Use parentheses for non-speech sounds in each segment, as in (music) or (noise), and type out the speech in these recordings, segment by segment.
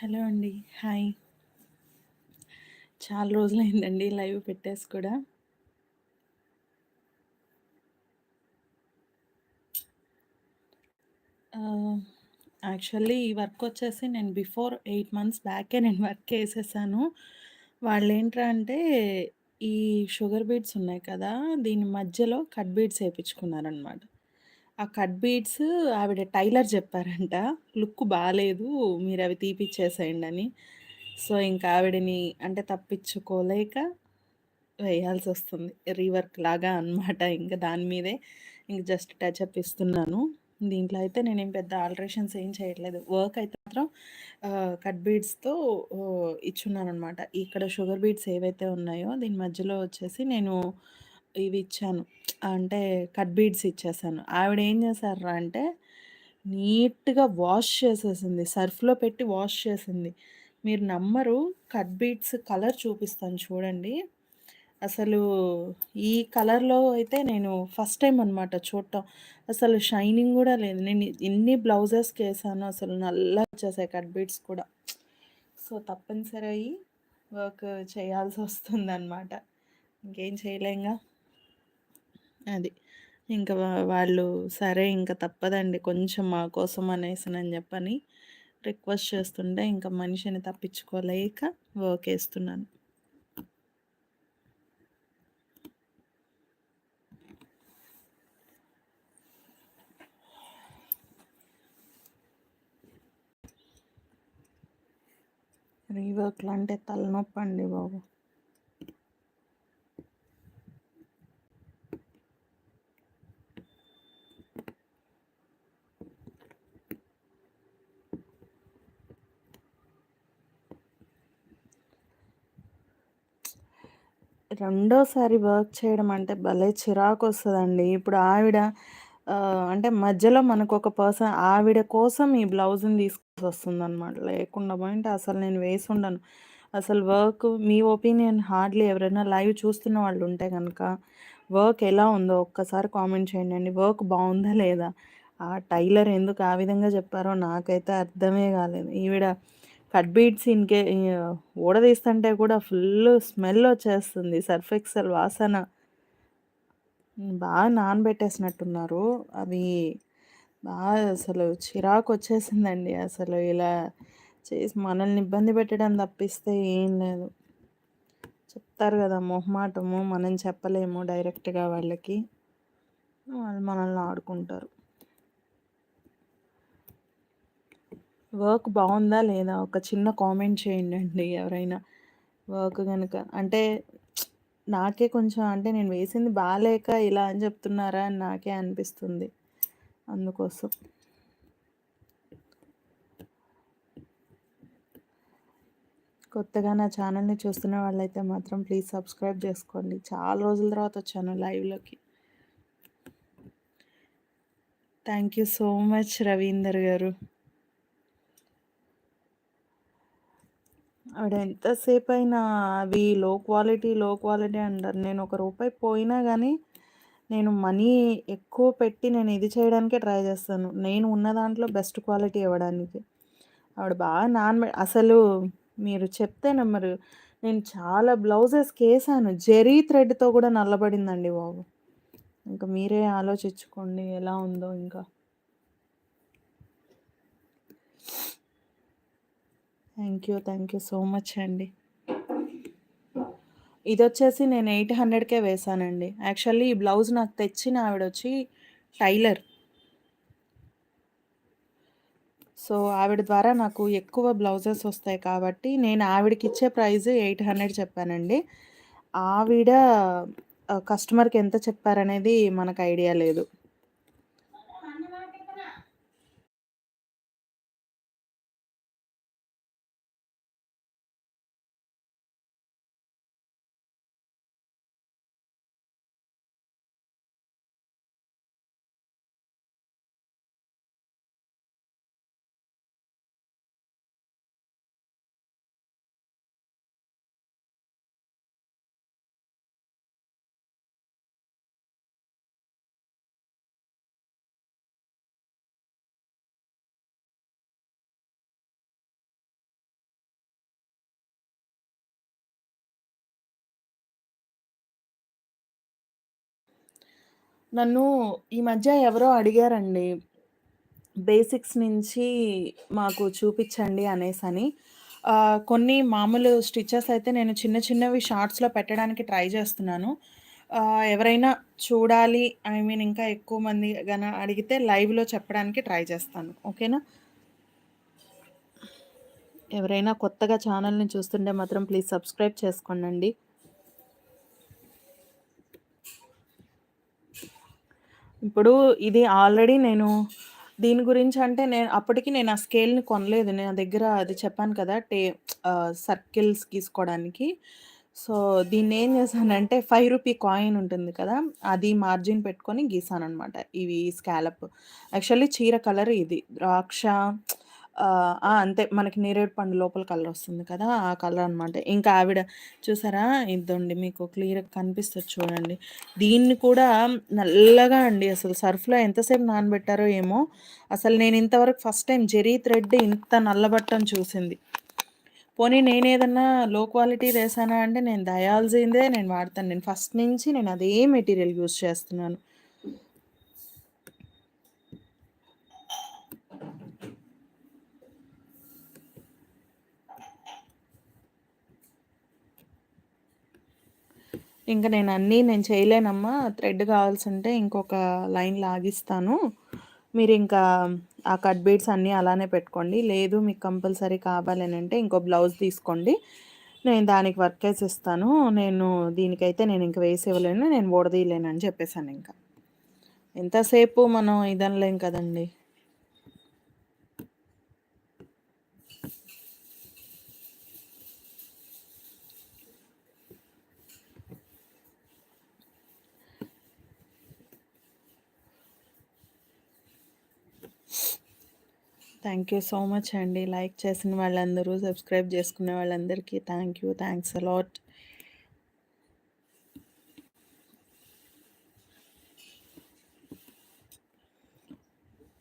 Hello అండి. Hi. చాలా రోజులైందండి live పెట్టేసి కూడా. యాక్చువల్లీ ఈ వర్క్ వచ్చేసి నేను బిఫోర్ ఎయిట్ మంత్స్ బ్యాకే నేను వర్క్ చేసేసాను. వాళ్ళేంట్రా అంటే ఈ షుగర్ బీట్స్ ఉన్నాయి కదా! దీని మధ్యలో కట్ బీట్స్ వేయించుకున్నారనమాట ఆ కట్ బీట్స్ ఆవిడ టైలర్ చెప్పారంట. లుక్ బాగాలేదు మీరు అవి తీపిచ్చేసేయండి అని సో, ఇంకా ఆవిడని అంటే తప్పించుకోలేక వేయాల్సి వస్తుంది రీవర్క్ లాగా అనమాట. ఇంకా దాని మీదే ఇంక జస్ట్ టచ్అప్ ఇస్తున్నాను. దీంట్లో అయితే నేనేం పెద్ద ఆల్టరేషన్స్ ఏం చేయట్లేదు. వర్క్ అయితే మాత్రం కట్ బీడ్స్‌తో ఇచ్చున్నాను అనమాట ఇక్కడ షుగర్ బీడ్స్ ఏవైతే ఉన్నాయో దీని మధ్యలో వచ్చేసి నేను ఇవి ఇచ్చాను. అంటే కట్ బీడ్స్ ఇచ్చేసాను. ఆవిడ ఏం చేశార్రా అంటే నీట్‌గా వాష్ చేసేసింది. సర్ఫ్‌లో పెట్టి వాష్ చేసింది. మీరు నమ్మరు కట్ బీడ్స్ కలర్ చూపిస్తాను చూడండి. అసలు ఈ కలర్‌లో అయితే నేను ఫస్ట్ టైం అనమాట చూడటం. అసలు షైనింగ్ కూడా లేదు. నేను ఎన్ని బ్లౌజెస్కి వేసాను అసలు నల్ల వచ్చేసాయి కట్ బీడ్స్ కూడా. సో, తప్పనిసరి అయ్యి వర్క్ చేయాల్సి వస్తుంది అనమాట ఇంకేం చేయలేంగా. అది. ఇంకా వాళ్ళు సరే ఇంకా తప్పదండి కొంచెం మా కోసం అనేసినని చెప్పని రిక్వెస్ట్ చేస్తుంటే ఇంకా మనిషిని తప్పించుకోలేక వర్క్ వేస్తున్నాను రీవర్క్లు అంటే తలనొప్పి తలనొప్పండి బాబు. రెండోసారి వర్క్ చేయడం అంటే భలే చిరాకొస్తదండి. ఇప్పుడు ఆవిడ ఆహ్, అంటే మధ్యలో మనకొక పర్సన్ ఆవిడ కోసం ఈ బ్లౌజ్‌ని తీసుకొనొస్తుందనమాట. లేకుండా పోయింటే అసలు నేను వేసుండను. అసలు వర్క్ మీ ఒపీనియన్ హార్డ్‌లీ ఎవరైనా లైవ్ చూస్తున్న వాళ్ళుంటే గనక వర్క్ ఎలా ఉందో ఒక్కసారి కామెంట్ చేయండండి. వర్క్ బావుందా లేదా? ఆ టైలర్ ఎందుకు ఆ విధంగా చెప్పారో నాకైతే అర్థమే కాలేదు. ఈవిడ కట్ బీట్స్ ఇన్‌కే ఊడదీస్తుంటే కూడా ఫుల్ స్మెల్ వచ్చేస్తుంది. సర్ఫ్ ఎక్సెల్ వాసన. బాగా నానబెట్టేసినట్టున్నారు. అవి బాగా అసలు చిరాకు వచ్చేసిందండి అసలు ఇలా చేసి మనల్ని ఇబ్బంది పెట్టడం తప్పిస్తే ఏం లేదు. చెప్తారు కదా మొహమాటము మనం చెప్పలేము డైరెక్ట్‌గా వాళ్ళకి. వాళ్ళు మనల్ని ఆడుకుంటారు. వర్క్ బాగుందా లేదా? ఒక చిన్న కామెంట్ చేయండండి ఎవరైనా. వర్క్ కనుక అంటే నాకే కొంచెం అంటే నేను వేసింది బాగాలేక ఇలా అని చెప్తున్నారా అని నాకే అనిపిస్తుంది. అందుకోసం. కొత్తగా నా ఛానల్‌ని చూస్తున్న వాళ్ళైతే మాత్రం ప్లీజ్ సబ్స్క్రైబ్ చేసుకోండి. చాలా రోజుల తర్వాత వచ్చాను లైవ్‌లోకి. Thank you so much Ravinder garu. ఆవిడ ఎంతసేపయినా అవి లో క్వాలిటీ, లో క్వాలిటీ అంటారు. నేను ఒక రూపాయి పోయినా కానీ నేను మనీ ఎక్కువ పెట్టి నేను ఇది చేయడానికే ట్రై చేస్తాను. నేను ఉన్న దాంట్లో బెస్ట్ క్వాలిటీ ఇవ్వడానికి. ఆవిడ బాగా నాన్ అసలు మీరు చెప్తే నెంబరు నేను చాలా బ్లౌజెస్‌కేసాను. జెరీ థ్రెడ్‌తో కూడా నల్లబడిందండి బాబు. ఇంక మీరే ఆలోచించుకోండి ఎలా ఉందో ఇంకా. Thank you. Thank you so much అండి. ఇది వచ్చేసి నేను 800కే వేశానండి. యాక్చువల్లీ ఈ బ్లౌజ్ నాకు తెచ్చిన ఆవిడ వచ్చి టైలర్. సో, ఆవిడ ద్వారా నాకు ఎక్కువ బ్లౌజెస్ వస్తాయి కాబట్టి నేను ఆవిడకి ఇచ్చే ప్రైజ్ ప్రైస్ 800 చెప్పానండి. ఆవిడ కస్టమర్‌కి ఎంత చెప్పారనేది మనకు ఐడియా లేదు. నన్ను ఈ మధ్య ఎవరో అడిగారండి. బేసిక్స్ నుంచి మాకు చూపించండి అనేసని. అని కొన్ని మామూలు స్టిచెస్ అయితే నేను చిన్న చిన్నవి షార్ట్స్‌లో పెట్టడానికి ట్రై చేస్తున్నాను. ఎవరైనా చూడాలి ఐ మీన్ ఇంకా ఎక్కువ మంది గన అడిగితే లైవ్‌లో చెప్పడానికి ట్రై చేస్తాను. ఓకేనా? ఎవరైనా కొత్తగా ఛానల్‌ని చూస్తుంటే మాత్రం ప్లీజ్ సబ్స్క్రైబ్ చేసుకోండండి. ఇప్పుడు ఇది ఆల్రెడీ నేను దీని గురించి అంటే నేను అప్పటికి నేను ఆ స్కేల్‌ని కొనలేదు. నా దగ్గర అది చెప్పాను కదా! టే సర్కిల్స్ గీసుకోవడానికి. సో, దీన్ని ఏం చేశానంటే ఫైవ్ రూపీ కాయిన్ ఉంటుంది కదా! అది మార్జిన్ పెట్టుకొని గీసాననమాట. ఇవి స్కాలప్. యాక్చువల్లీ చీర కలర్ ఇది. ద్రాక్ష అంతే మనకి నేరేడు పండు లోపల కలర్ వస్తుంది కదా! ఆ కలర్ అనమాట. ఇంకా ఆవిడ చూసారా? ఇద్దండి మీకు క్లియర్‌గా కనిపిస్తుంది చూడండి. దీన్ని కూడా నల్లగా అండి అసలు సర్ఫ్‌లో ఎంతసేపు నానబెట్టారో ఏమో! అసలు నేను ఇంతవరకు ఫస్ట్ టైం జెరీ థ్రెడ్ ఇంత నల్లబట్టం చూసింది. పోనీ నేనేదన్నా లో క్వాలిటీ వేసానా అంటే నేను దయాల్సిందే నేను వాడతాను. నేను ఫస్ట్ నుంచి నేను అదే మెటీరియల్ యూజ్ చేస్తున్నాను. ఇంకా నేను అన్నీ నేను చేయలేనమ్మా. థ్రెడ్ కావాల్సింటే ఇంకొక లైన్ లాగిస్తాను. మీరు ఇంకా ఆ కట్ బీడ్స్ అన్నీ అలానే పెట్టుకోండి. లేదు మీకు కంపల్సరీ కావాలనంటే ఇంకో బ్లౌజ్ తీసుకోండి. నేను దానికి వర్క్ ఇస్తాను. నేను దీనికైతే నేను ఇంక వేసి ఇవ్వలేను. నేను చెప్పేసాను ఇంకా ఎంతసేపు మనం ఇదనలేం కదండీ! థ్యాంక్ యూ సో మచ్ అండి. లైక్ చేసిన వాళ్ళందరూ, సబ్స్క్రైబ్ చేసుకునే వాళ్ళందరికీ thank you. Thanks a lot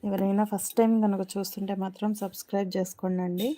ఎవరైనా ఫస్ట్ టైం కనుక చూస్తుంటే మాత్రం సబ్స్క్రైబ్ చేసుకోండండి.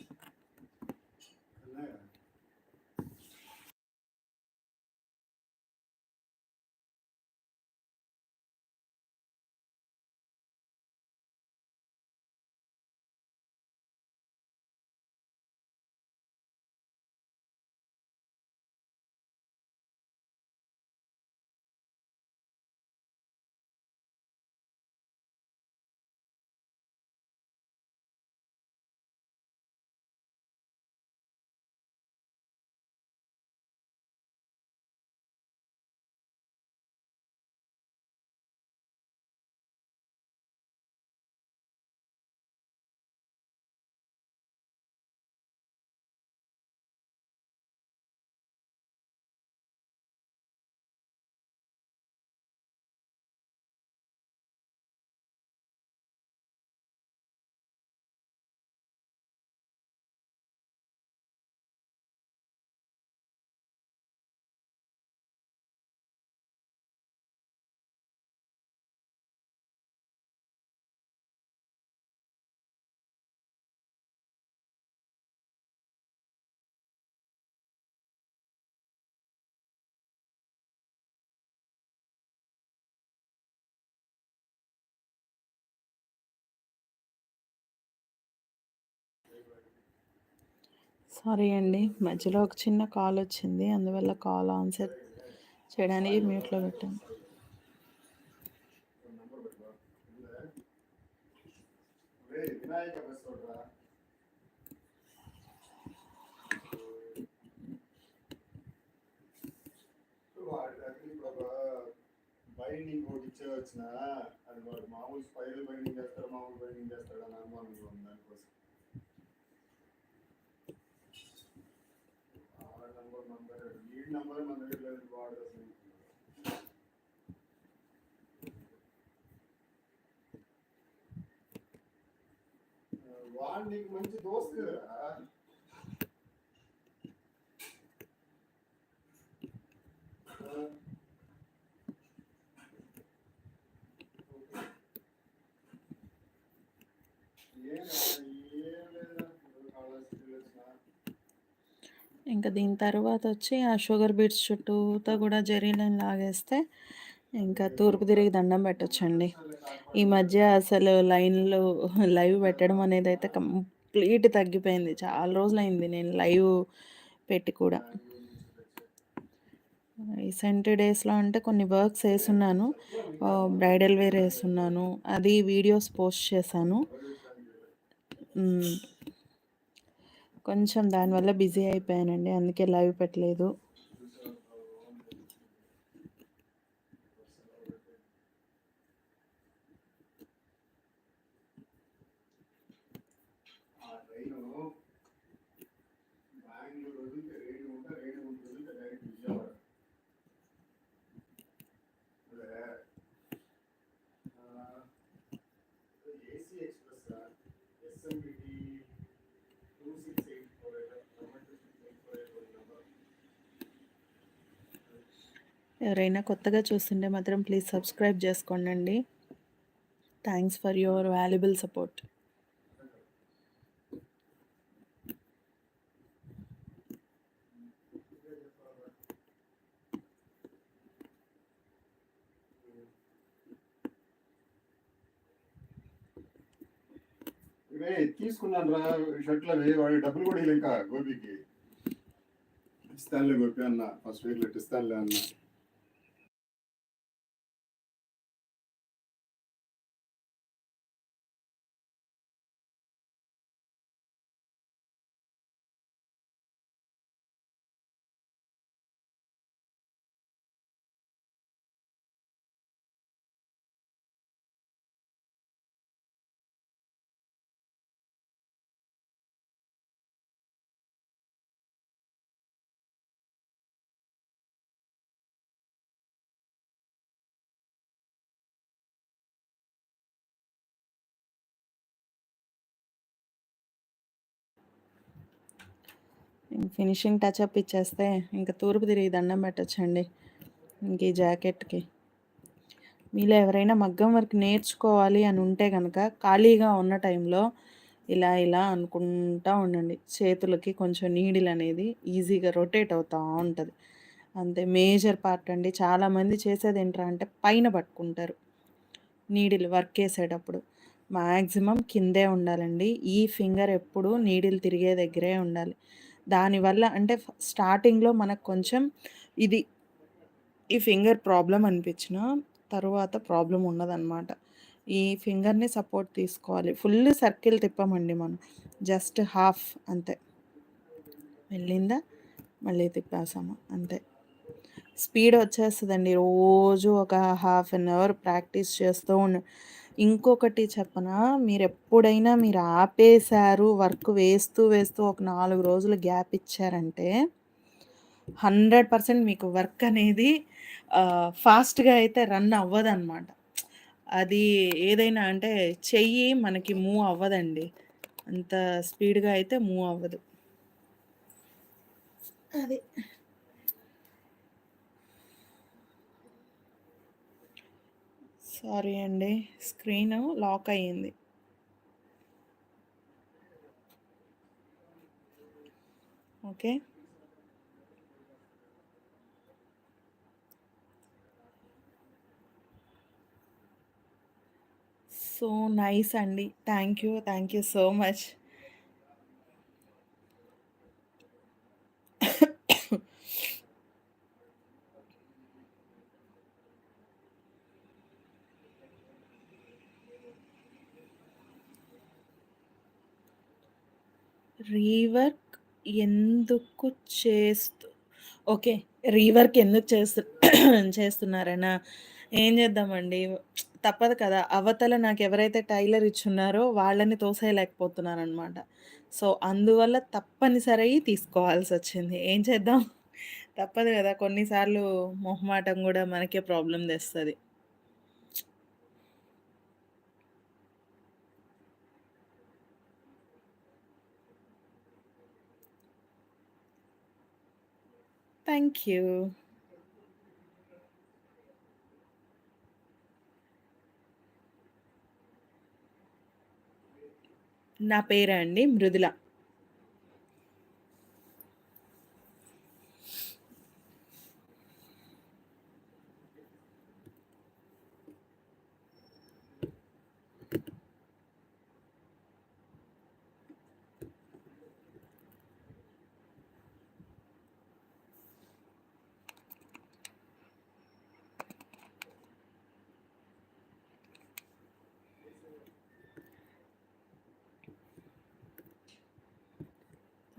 సారీ అండి. మధ్యలో ఒక చిన్న కాల్ వచ్చింది. అందువల్ల కాల్ ఆన్సర్ చేయడానికి మ్యూట్‌లో పెట్టాను. బైండింగ్ ఒకటి ఇచ్చే వచ్చిన అది వాడు మామూలు స్పైరల్ బైండింగ్ చేస్తారు మామూలు బైండింగ్ చేస్తాడు అని అనుమానంగా ఉంది దానికోసం ఆ నంబర్ నంబర్ ఈ నంబర్ మన దగ్గర లేదు వాడు అసలు వాడు నీకు మంచి దోస్తు కదా ఆ, ఏం ఏం లేదా కాలేజీకి వచ్చిన ఇంకా దీని తర్వాత వచ్చి ఆ షుగర్ బీట్స్ చుట్టూతో కూడా జెరీ లైన్ లాగేస్తే ఇంకా తూర్పు తిరిగి దండం పెట్టచ్చండి ఈ మధ్య అసలు లైన్‌లో లైవ్ పెట్టడం అనేది అయితే కంప్లీట్ తగ్గిపోయింది. చాలా రోజులైంది నేను లైవ్ పెట్టి కూడా. రీసెంట్ డేస్‌లో అంటే కొన్ని వర్క్స్ వేస్తున్నాను బ్రైడల్ వేర్ వేస్తున్నాను అది వీడియోస్ పోస్ట్ చేశాను. కొంచెం దానివల్ల బిజీ అయిపోయానండి. అందుకే లైవ్ పెట్టలేదు. ఎవరైనా కొత్తగా చూస్తుంటే మాత్రం please subscribe చేసుకోండండి. Thanks for your valuable support. తీసుకున్నాను రా షర్ట్లవి వాడి డబ్బులు కూడా ఇంకా గోపికి ఇస్తానులే గోపి అన్న ఫస్ట్ వీక్లో ఇస్తానులే అన్న ఫినిషింగ్ టచ్అప్ ఇచ్చేస్తే ఇంకా తూర్పు తిరిగి దండం పెట్టొచ్చండి. ఇంక ఈ జాకెట్‌కి. మీలో ఎవరైనా మగ్గం వర్క్ నేర్చుకోవాలి అని ఉంటే కనుక ఖాళీగా ఉన్న టైంలో ఇలా ఇలా అనుకుంటా ఉండండి. చేతులకి కొంచెం నీడిల్ అనేది ఈజీగా రొటేట్ అవుతూ ఉంటుంది అంతే మేజర్ పార్ట్ అండి. చాలామంది చేసేది ఏంట్రా అంటే పైన పట్టుకుంటారు. నీడిల్ వర్క్ చేసేటప్పుడు మ్యాక్సిమం కిందే ఉండాలండి. ఈ ఫింగర్ ఎప్పుడు నీడిల్ తిరిగే దగ్గరే ఉండాలి. దానివల్ల అంటే స్టార్టింగ్‌లో మనకు కొంచెం ఇది ఈ ఫింగర్ ప్రాబ్లం అనిపించిన తర్వాత ప్రాబ్లం ఉండదన్నమాట ఈ ఫింగర్‌ని సపోర్ట్ తీసుకోవాలి. ఫుల్ సర్కిల్ తిప్పమండి మనం. జస్ట్ హాఫ్ అంతే. వెళ్ళిందా? మళ్ళీ తిప్పేసాము అంతే. స్పీడ్ వచ్చేస్తుందండి రోజు ఒక హాఫ్ అన్ అవర్ ప్రాక్టీస్ చేస్తూ ఉండ ఇంకొకటి చెప్పనా? మీరెప్పుడైనా మీరు ఆపేశారు వర్క్ వేస్తూ, వేస్తూ ఒక నాలుగు రోజులు గ్యాప్ ఇచ్చారంటే 100% మీకు వర్క్ అనేది ఫాస్ట్‌గా అయితే రన్ అవ్వదనమాట. అది ఏదైనా అంటే చెయ్యి మనకి మూవ్ అవ్వదండి. అంత స్పీడ్‌గా అయితే మూవ్ అవ్వదు. అది. సారీ అండి. స్క్రీన్ లాక్ అయ్యింది. ఓకే. సో నైస్ అండి. Thank you. Thank you so much. Rework ఎందుకు చేస్తూ ఓకే. రీవర్క్ ఎందుకు చేస్తు (clears throat) చేస్తున్నారనా? ఏం చేద్దామండి. తప్పదు కదా! అవతల నాకు ఎవరైతే టైలర్ ఇచ్చున్నారో వాళ్ళని తోసేయలేకపోతున్నారనమాట సో, అందువల్ల తప్పనిసరి తీసుకోవాల్సి వచ్చింది ఏం చేద్దాం? తప్పదు కదా కొన్నిసార్లు మొహమాటం కూడా మనకే ప్రాబ్లం తెస్తుంది థ్యాంక్ యూ. నా పేరా అండి? Mrudula.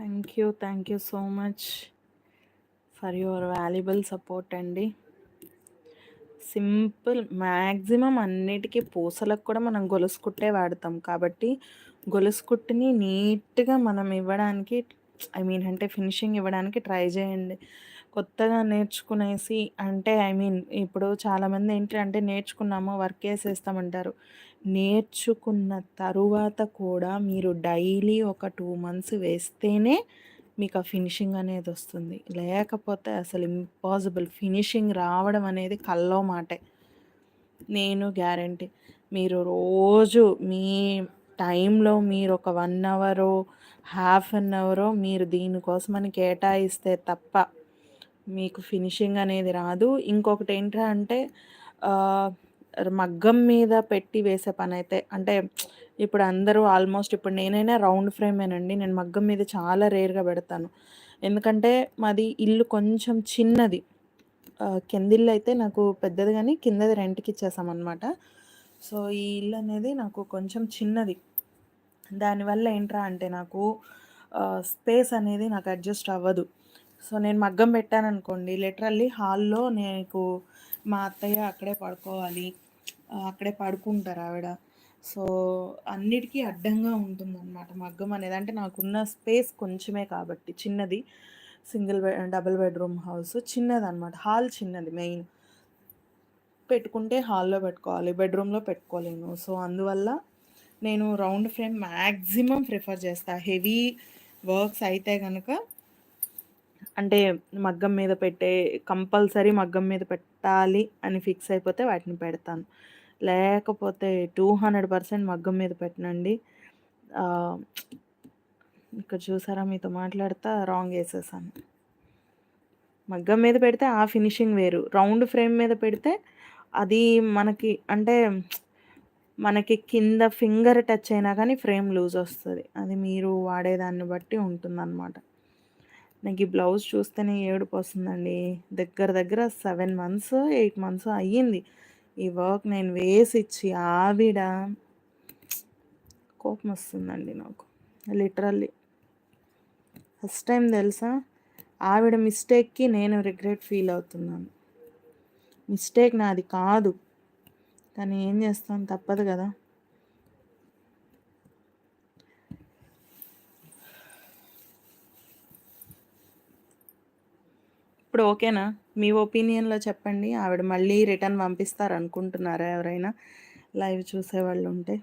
Thank you thank you so much for your valuable support అండి. సింపుల్ మ్యాక్సిమం అన్నిటికీ పూసలకు కూడా మనం గొలుసు కుట్టే వాడతాం. కాబట్టి గొలుసు కుట్టుని నీట్గా మనం ఇవ్వడానికి ఐ మీన్ అంటే ఫినిషింగ్ ఇవ్వడానికి ట్రై చేయండి. కొత్తగా నేర్చుకునేసి అంటే ఐ మీన్ ఇప్పుడు చాలామంది ఏంటి అంటే నేర్చుకున్నాము వర్క్ వేసేస్తామంటారు నేర్చుకున్న తరువాత కూడా మీరు డైలీ ఒక టూ మంత్స్ వేస్తేనే మీకు ఆ ఫినిషింగ్ అనేది వస్తుంది. లేకపోతే అసలు ఇంపాసిబుల్ ఫినిషింగ్ రావడం అనేది కల్లో మాటే. నేను గ్యారంటీ. మీరు రోజు మీ టైంలో మీరు ఒక వన్ అవరో హాఫ్ అన్ అవరో మీరు దీనికోసమని కేటాయిస్తే తప్ప మీకు ఫినిషింగ్ అనేది రాదు. ఇంకొకటి ఏంటంటే మగ్గం మీద పెట్టి వేసే పని అయితే అంటే ఇప్పుడు అందరూ ఆల్మోస్ట్ ఇప్పుడు నేనైనా రౌండ్ ఫ్రేమేనండి. నేను మగ్గం మీద చాలా రేర్గా పెడతాను. ఎందుకంటే మాది ఇల్లు కొంచెం చిన్నది. కిందిల్లు అయితే నాకు పెద్దది కానీ కిందది రెంట్కి ఇచ్చేసామన్నమాట. సో ఈ ఇల్లు అనేది నాకు కొంచెం చిన్నది. దానివల్ల ఏంట్రా అంటే నాకు స్పేస్ అనేది నాకు అడ్జస్ట్ అవ్వదు. సో నేను మగ్గం పెట్టాను అనుకోండి లిటరల్లీ హాల్లో నీకు మా అత్తయ్య అక్కడే పడుకోవాలి. అక్కడే పడుకుంటారు ఆవిడ. సో అన్నిటికీ అడ్డంగా ఉంటుందన్నమాట మగ్గం అనేది. అంటే నాకున్న స్పేస్ కొంచెమే కాబట్టి చిన్నది. Single bed double bedroom house చిన్నది అనమాట హాల్ చిన్నది మెయిన్. పెట్టుకుంటే హాల్లో పెట్టుకోవాలి బెడ్రూమ్లో పెట్టుకోలేను. సో అందువల్ల నేను రౌండ్ ఫ్రేమ్ మ్యాక్సిమం ప్రిఫర్ చేస్తా. హెవీ వర్క్స్ అయితే కనుక అంటే మగ్గం మీద పెట్టే కంపల్సరీ మగ్గం మీద పెట్టాలి అని ఫిక్స్ అయిపోతే వాటిని పెడతాను. లేకపోతే టూ హండ్రెడ్ పర్సెంట్ మగ్గం మీద పెట్టనండి. ఇక్కడ చూసారా మీతో మాట్లాడతా రాంగ్ వేసేసాను. మగ్గం మీద పెడితే ఆ ఫినిషింగ్ వేరు. రౌండ్ ఫ్రేమ్ మీద పెడితే అది మనకి అంటే మనకి కింద ఫింగర్ టచ్ అయినా కానీ ఫ్రేమ్ లూజ్ వస్తుంది. అది మీరు వాడేదాన్ని బట్టి ఉంటుందన్నమాట. నాకు ఈ బ్లౌజ్ చూస్తేనే ఏడుపు వస్తుందండి. దగ్గర దగ్గర సెవెన్ మంత్స్ ఎయిట్ మంత్స్ అయ్యింది. ఈ వర్క్ నేను వేసి ఇచ్చి ఆవిడ కోపం వస్తుందండి నాకు. లిటరల్లీ. ఫస్ట్ టైం తెలుసా? ఆవిడ మిస్టేక్కి నేను రిగ్రెట్ ఫీల్ అవుతున్నాను. మిస్టేక్ నాది కాదు. కానీ ఏం చేస్తాం తప్పదు కదా. ఇప్పుడు ఓకేనా? మీ ఒపీనియన్లో చెప్పండి. ఆవిడ మళ్ళీ రిటర్న్ పంపిస్తారు అనుకుంటున్నారా ఎవరైనా? లైవ్ చూసేవాళ్ళు ఉంటే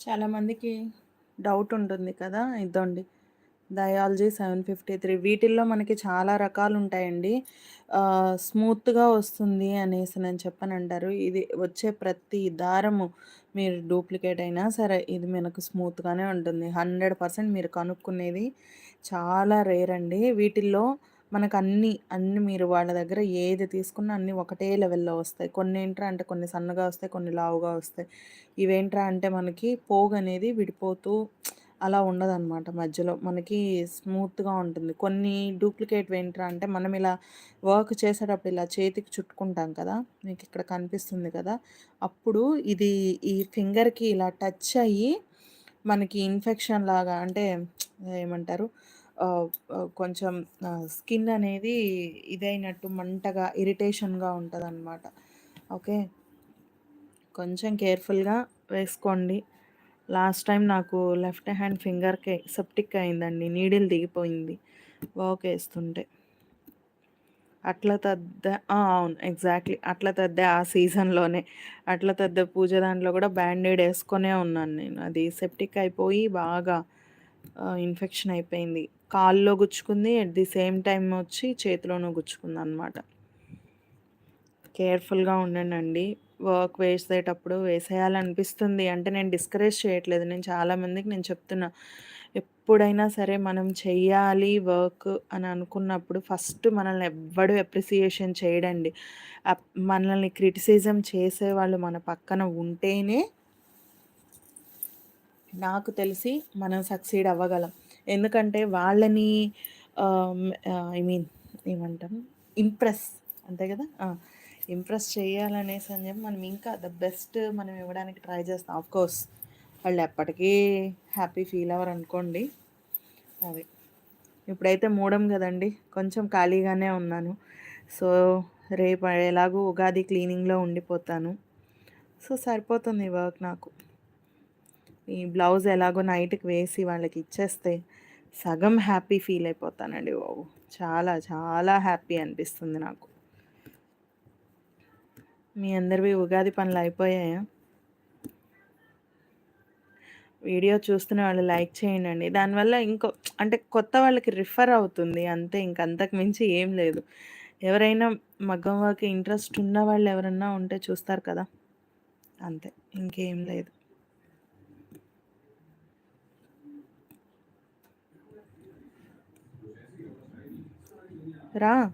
చాలామందికి డౌట్ ఉంటుంది కదా ఇదండి డయాలజీ సెవెన్ ఫిఫ్టీ త్రీ వీటిల్లో మనకి చాలా రకాలు ఉంటాయండి స్మూత్‌గా వస్తుంది అనేసి నేను చెప్పనంటారు. ఇది వచ్చే ప్రతి దారము మీరు డూప్లికేట్ అయినా సరే ఇది మనకు స్మూత్‌గానే ఉంటుంది. 100% మీరు కనుక్కునేది చాలా రేర్ అండి. వీటిల్లో మనకు అన్నీ మీరు వాళ్ళ దగ్గర ఏది తీసుకున్నా అన్నీ ఒకటే లెవెల్‌లో వస్తాయి. కొన్ని ఏంట్రా అంటే కొన్ని సన్నగా వస్తాయి, కొన్ని లావుగా వస్తాయి. ఇవేంట్రా అంటే మనకి పోగనేది విడిపోతూ అలా ఉండదన్నమాట మధ్యలో. మనకి స్మూత్‌గా ఉంటుంది. కొన్ని డూప్లికేట్ ఏంట్రా అంటే మనం ఇలా వర్క్ చేసేటప్పుడు ఇలా చేతికి చుట్టుకుంటాం కదా! మీకు ఇక్కడ కనిపిస్తుంది కదా! అప్పుడు ఇది ఈ ఫింగర్‌కి ఇలా టచ్ అయ్యి మనకి ఇన్ఫెక్షన్ లాగా అంటే ఏమంటారు? కొంచెం స్కిన్ అనేది ఇదైనట్టు మంటగా, ఇరిటేషన్‌గా ఉంటదనమాట. ఓకే. కొంచెం కేర్‌ఫుల్‌గా వేసుకోండి. లాస్ట్ టైం నాకు లెఫ్ట్ హ్యాండ్ ఫింగర్‌కి సెప్టిక్ అయిందండి. నీడిల్ దిగిపోయింది వర్క్ వేస్తుంటే అట్ల తద్ద అవును. ఎగ్జాక్ట్‌లీ. అట్ల తద్దే ఆ సీజన్‌లోనే. అట్ల తద్ద పూజ దాంట్లో కూడా బ్యాండేడ్ వేసుకొనే ఉన్నాను నేను. అది సెప్టిక్ అయిపోయి బాగా ఇన్ఫెక్షన్ అయిపోయింది. కాల్లో గుచ్చుకుంది. అట్ ది సేమ్ టైం వచ్చి చేతిలోనూ గుచ్చుకుంది అనమాట కేర్‌ఫుల్‌గా ఉండండి వర్క్ వేసేటప్పుడు వేసేయాలనిపిస్తుంది. అంటే నేను డిస్కరేజ్ చేయట్లేదు. నేను చాలా మందికి నేను చెప్తున్నా. ఎప్పుడైనా సరే మనం చెయ్యాలి వర్క్ అని అనుకున్నప్పుడు ఫస్ట్ మనల్ని ఎవ్వడు అప్రిసియేషన్ చేయడండి. అప్ మనల్ని క్రిటిసిజం చేసేవాళ్ళు మన పక్కన ఉంటేనే నాకు తెలిసి మనం సక్సీడ్ అవ్వగలం. ఎందుకంటే వాళ్ళని ఐ మీన్ ఏమంటాం? ఇంప్రెస్ అంతే కదా! ఇంప్రెస్ చేయాలనేసి అని చెప్పి మనం ఇంకా ద బెస్ట్ మనం ఇవ్వడానికి ట్రై చేస్తాం. ఆఫ్‌కోర్స్ వాళ్ళు ఎప్పటికీ హ్యాపీ ఫీల్ అవ్వరనుకోండి. అది. ఇప్పుడైతే మూడం కదండి కొంచెం ఖాళీగానే ఉన్నాను. సో, రేపు ఎలాగో ఉగాది క్లీనింగ్‌లో ఉండిపోతాను. సో, సరిపోతుంది వర్క్ నాకు. ఈ బ్లౌజ్ ఎలాగో నైట్‌కి వేసి వాళ్ళకి ఇచ్చేస్తే సగం హ్యాపీ ఫీల్ అయిపోతానండి బాబు. చాలా చాలా హ్యాపీ అనిపిస్తుంది నాకు. మీ అందరివి ఉగాది పనులు అయిపోయాయా? వీడియో చూస్తున్న వాళ్ళు లైక్ చేయండండి. దానివల్ల ఇంకో అంటే కొత్త వాళ్ళకి రిఫర్ అవుతుంది అంతే. ఇంక అంతకు మించి ఏం లేదు. ఎవరైనా మగ్గం వర్క్ ఇంట్రెస్ట్ ఉన్న వాళ్ళు ఎవరన్నా ఉంటే చూస్తారు కదా! అంతే. ఇంకేం లేదు. రా.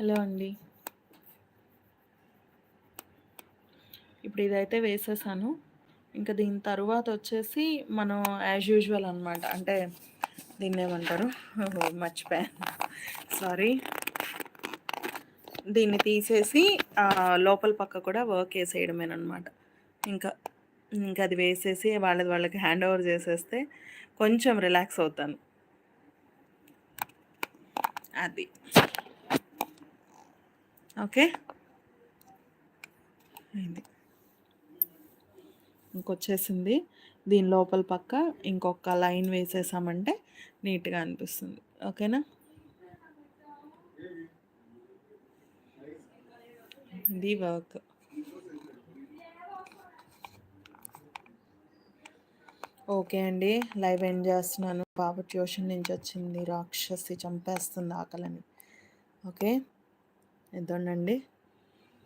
హలో అండి. ఇప్పుడు ఇదైతే వేసేసాను. ఇంకా దీని తర్వాత వచ్చేసి మనం యాజ్ యూజువల్ అనమాట అంటే దీన్ని ఏమంటారు? మర్చిపోయాను సారీ దీన్ని తీసేసి లోపల పక్క కూడా వర్క్ వేసేయడమేనమాట ఇంకా ఇంకా అది వేసేసి వాళ్ళది వాళ్ళకి హ్యాండ్ ఓవర్ చేసేస్తే కొంచెం రిలాక్స్ అవుతాను. అది. ఓకే. ఇది ఇంకొచ్చేసింది. దీని లోపల పక్క ఇంకొక లైన్ వేసేసామంటే నీట్గా అనిపిస్తుంది. ఓకేనా? ఇది వర్క్. ఓకే అండి. లైవ్ ఎండ్ చేస్తున్నాను. పాప ట్యూషన్ నుంచి వచ్చింది. రాక్షసి చంపేస్తుంది ఆకలని. ఓకే? ఇదండి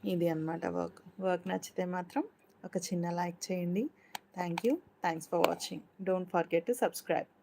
ఇది అన్నమాట వర్క్. వర్క్ నచ్చితే మాత్రం ఒక చిన్న లైక్ చేయండి. Thank you thanks for watching. Don't forget to subscribe.